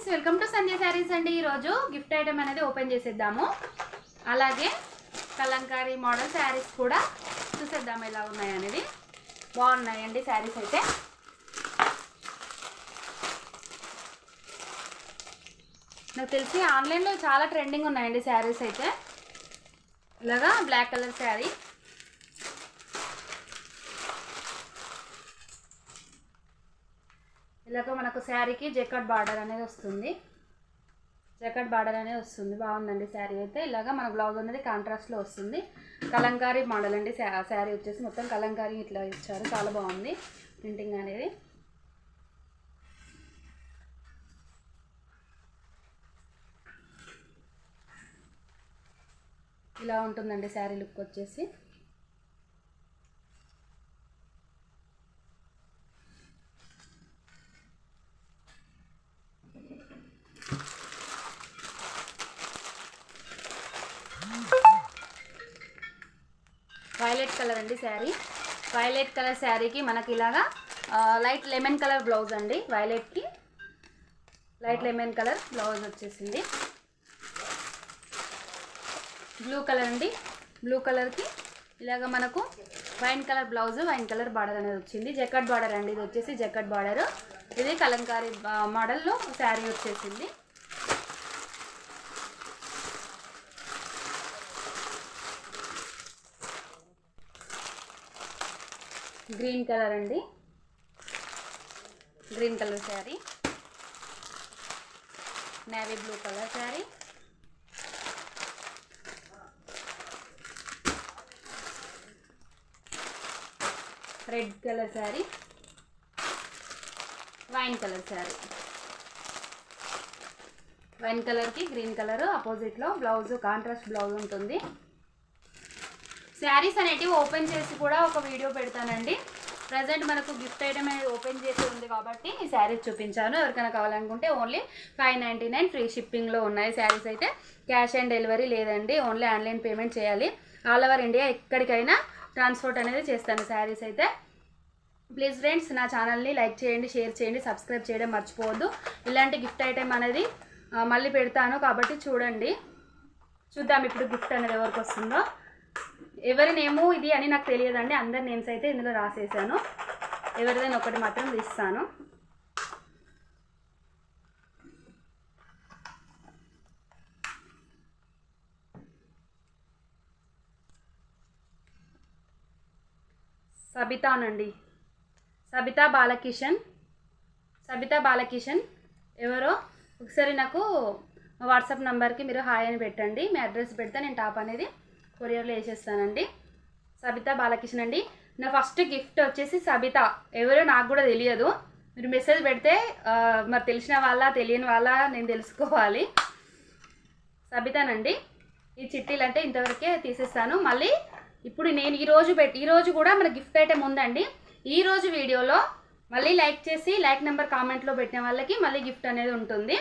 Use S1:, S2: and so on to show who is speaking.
S1: Friends welcome to Sandhya Sarees అండి. ఈరోజు gift item అనేది ఓపెన్ చేసేద్దాము. అలాగే కలంకారీ మోడల్ శారీస్ కూడా చూసేద్దాము ఎలా ఉన్నాయనేది బాగున్నాయండి శారీస్ అయితే. నాకు తెలిసి ఆన్లైన్లో చాలా ట్రెండింగ్ ఉన్నాయండి శారీస్ అయితే. ఇలాగా బ్లాక్ కలర్ శారీ ఇలాగ మనకు శారీకి జెకట్ బార్డర్ అనేది వస్తుంది. జెకట్ బార్డర్ అనేది వస్తుంది. బాగుందండి శారీ అయితే. ఇలాగ మన బ్లౌజ్ అనేది కాంట్రాస్ట్లో వస్తుంది. కలంకారీ మోడల్ అండి శారీ వచ్చేసి మొత్తం కలంకారీ ఇట్లా ఇచ్చారు. చాలా బాగుంది ప్రింటింగ్ అనేది. ఇలా ఉంటుందండి శారీ లుక్ వచ్చేసి. వైలెట్ కలర్ అండి శారీ. వైలెట్ కలర్ శారీకి మనకి ఇలాగా లైట్ లెమన్ కలర్ బ్లౌజ్ అండి వైలెట్కి లైట్ లెమన్ కలర్ బ్లౌజ్ వచ్చేసింది. బ్లూ కలర్ అండి. బ్లూ కలర్కి ఇలాగ మనకు wine colour blouse wine colour border అనేది వచ్చింది. జకెట్ బార్డర్ అండి ఇది వచ్చేసి జకెట్ బార్డర్ ఇది కలంకారీ మోడల్లో శారీ వచ్చేసింది. గ్రీన్ కలర్ అండి. Green colour sari. Navy blue colour sari. Red colour sari. Wine colour sari. Wine కలర్కి గ్రీన్ కలర్. అపోజిట్లో బ్లౌజ్ కాంట్రాస్ట్ బ్లౌజ్ ఉంటుంది. శారీస్ అనేటివి ఓపెన్ చేసి కూడా ఒక వీడియో పెడతానండి. ప్రజెంట్ మనకు గిఫ్ట్ ఐటమ్ అనేది ఓపెన్ చేసి ఉంది కాబట్టి ఈ శారీస్ చూపించాను. ఎవరికైనా కావాలనుకుంటే only five ninety nine free షిప్పింగ్లో ఉన్నాయి శారీస్ అయితే. క్యాష్ ఆన్ డెలివరీ లేదండి ఓన్లీ ఆన్లైన్ పేమెంట్ చేయాలి. ఆల్ ఓవర్ ఇండియా ఎక్కడికైనా ట్రాన్స్పోర్ట్ అనేది చేస్తాను శారీస్ అయితే. ప్లీజ్ ఫ్రెండ్స్ నా ఛానల్ని లైక్ చేయండి షేర్ చేయండి సబ్స్క్రైబ్ చేయడం మర్చిపోవద్దు. ఇలాంటి గిఫ్ట్ ఐటెం అనేది మళ్ళీ పెడతాను కాబట్టి చూడండి. చూద్దాం ఇప్పుడు గిఫ్ట్ అనేది ఎవరికి వస్తుందో. ఎవరి నేము ఇది అని నాకు తెలియదండి. అందరి నేమ్స్ అయితే ఇందులో రాసేసాను. ఎవరిదైనా ఒకటి మాత్రం ఇస్తాను సబితానండి. సబితా బాలకిషన్. సబితా బాలకిషన్ ఎవరో? ఒకసారి నాకు వాట్సాప్ నెంబర్కి మీరు హాయ్ అని పెట్టండి. మీ అడ్రస్ పెడితే నేను టాప్ అనేది కొరియర్లో వేసేస్తానండి. సబితా బాలకిషన్ అండి. నా ఫస్ట్ గిఫ్ట్ వచ్చేసి సబిత. ఎవరో నాకు కూడా తెలియదు. మీరు మెసేజ్ పెడితే మరి తెలిసిన వాళ్ళ తెలియని వాళ్ళ నేను తెలుసుకోవాలి. సబితానండి. ఈ చిట్టీలు అంటే ఇంతవరకే తీసేస్తాను. మళ్ళీ ఇప్పుడు నేను ఈరోజు పెట్టి ఈరోజు కూడా మన గిఫ్ట్ ఐటెం ఉందండి. ఈరోజు వీడియోలో మళ్ళీ లైక్ చేసి లైక్ నెంబర్ కామెంట్లో పెట్టిన వాళ్ళకి మళ్ళీ గిఫ్ట్ అనేది ఉంటుంది.